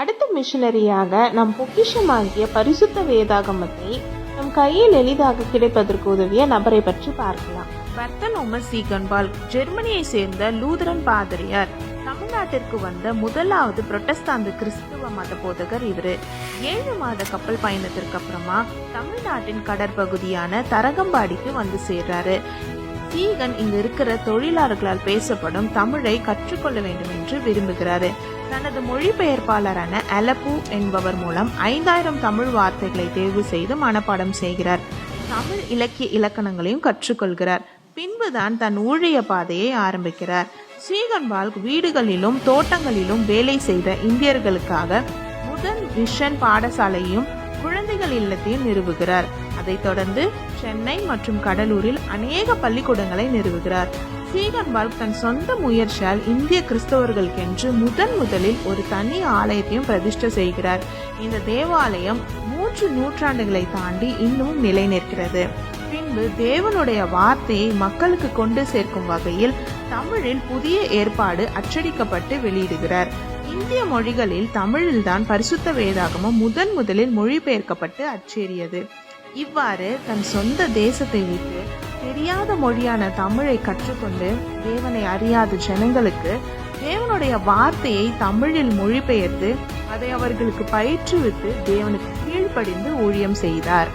அடுத்த மிஷனரியாக நம் பொக்கிஷமாகிய பரிசுத்த வேதாகமத்தை நம் கையில் எளிதாக கிடைப்பதற்கு உதவிய நபரை பற்றி பார்க்கலாம். பர்த்தனோம சீகன்பால் ஜெர்மனியை சேர்ந்த லூதரன் பாதிரியார் தமிழ்நாட்டிற்கு வந்த முதலாவது புரொட்டஸ்தாந்து கிறிஸ்துவ மத போதகர் இவரு. ஏழு மாத கப்பல் பயணத்திற்கு அப்புறமா தமிழ்நாட்டின் கடற்பகுதியான தரகம்பாடிக்கு வந்து சேர்றாரு. சீகன் இங்க இருக்கிற தொழிலாளர்களால் பேசப்படும் தமிழை கற்றுக்கொள்ள வேண்டும் என்று விரும்புகிறாரு. தனது மொழிபெயர்ப்பாளரான அலப்பு என்பவர் மூலம் ஐந்தாயிரம் தமிழ் வார்த்தைகளை தேர்வு செய்து மனப்பாடம் செய்கிறார். தமிழ் இலக்கிய இலக்கணங்களையும் கற்றுக்கொள்கிறார். பின்புதான் தன் ஊழிய பாதையை ஆரம்பிக்கிறார். ஸ்ரீகன்பால் வீடுகளிலும் தோட்டங்களிலும் வேலை செய்த இந்தியர்களுக்காக முதல் விஷன் பாடசாலையும் குழந்தைகள் இல்லத்தையும் நிறுவுகிறார். அதைத் தொடர்ந்து சென்னை மற்றும் கடலூரில் அநேக பள்ளிக்கூடங்களை நிறுவுகிறார். சீகன்பால் தன் சொந்த முயற்சியால் இந்திய கிறிஸ்தவர்களுக்கென்று முதன் முதலில் ஒரு தனி ஆலயத்தையும் பிரதிஷ்டை செய்கிறார். இந்த தேவாலயம் மூன்று நூற்றாண்டுகளை தாண்டி இன்னும் நிலை நிற்கிறது பின்பு தேவனுடைய வார்த்தையை மக்களுக்கு கொண்டு சேர்க்கும் வகையில் தமிழில் புதிய ஏற்பாடு அச்சடிக்கப்பட்டு வெளியிடுகிறார். இந்திய மொழிகளில் தமிழில்தான் பரிசுத்த வேதாகமம் முதன் முதலில் மொழிபெயர்க்கப்பட்டு அச்சேறியது. இவ்வாறு தன் சொந்த தேசத்தை விட்டு தெரியாத மொழியான தமிழை கற்றுக்கொண்டு தேவனை அறியாத ஜனங்களுக்கு தேவனுடைய வார்த்தையை தமிழில் மொழிபெயர்த்து அதை அவர்களுக்கு பயிற்றுவித்து தேவனுக்கு கீழ்ப்படிந்து ஊழியம் செய்தார்.